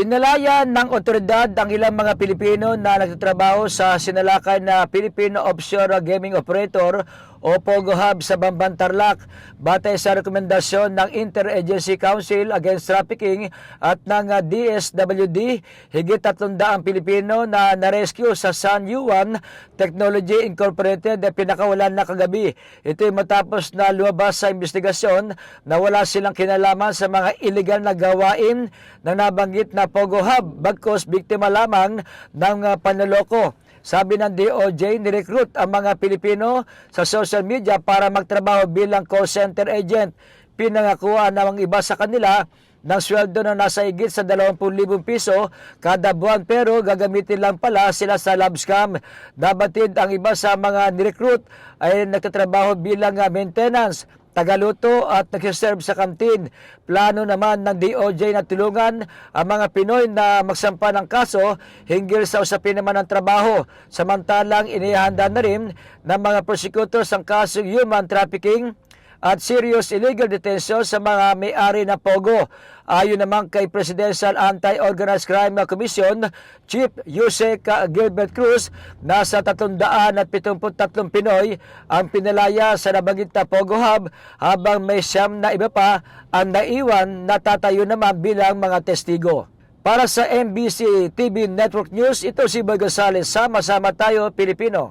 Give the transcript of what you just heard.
Pinalaya ng otoridad ang ilang mga Pilipino na nagtatrabaho sa sinalakay na Filipino Offshore Gaming Operator o POGO Hub sa Bamban Tarlac batay sa rekomendasyon ng Interagency Council Against Trafficking at ng DSWD higit 300 Pilipino na narescue sa San Juan Technology Incorporated na pinakawalan na kagabi. Ito ay matapos na lumabas sa investigasyon na wala silang kinalaman sa mga illegal na gawain ng nabanggit na Pogo Hub bagkos biktima lamang ng uh, panloloko. Sabi ng DOJ, nirecruit ang mga Pilipino sa social media para magtrabaho bilang call center agent. Pinangakuan ng iba sa kanila ng sweldo na nasa higit sa 20,000 piso kada buwan pero gagamitin lang pala sila sa lab scam. Nabatid ang iba sa mga nirecruit ay nagtatrabaho bilang uh, maintenance tagaluto at nagsiserve sa kantin. Plano naman ng DOJ na tulungan ang mga Pinoy na magsampa ng kaso hinggil sa usapin naman ng trabaho. Samantalang inihanda na rin ng mga prosecutors ang kasong human trafficking at serious illegal detention sa mga may-ari ng Pogo. Ayon naman kay Presidential Anti-Organized Crime Commission Chief Yusek Gilbert Cruz, nasa 373 Pinoy ang pinalaya sa nabanggit na Pogo Hub habang may siyam na iba pa ang naiwan na tatayo naman bilang mga testigo. Para sa MBC TV Network News, ito si Boy Gonzales. Sama-sama tayo, Pilipino.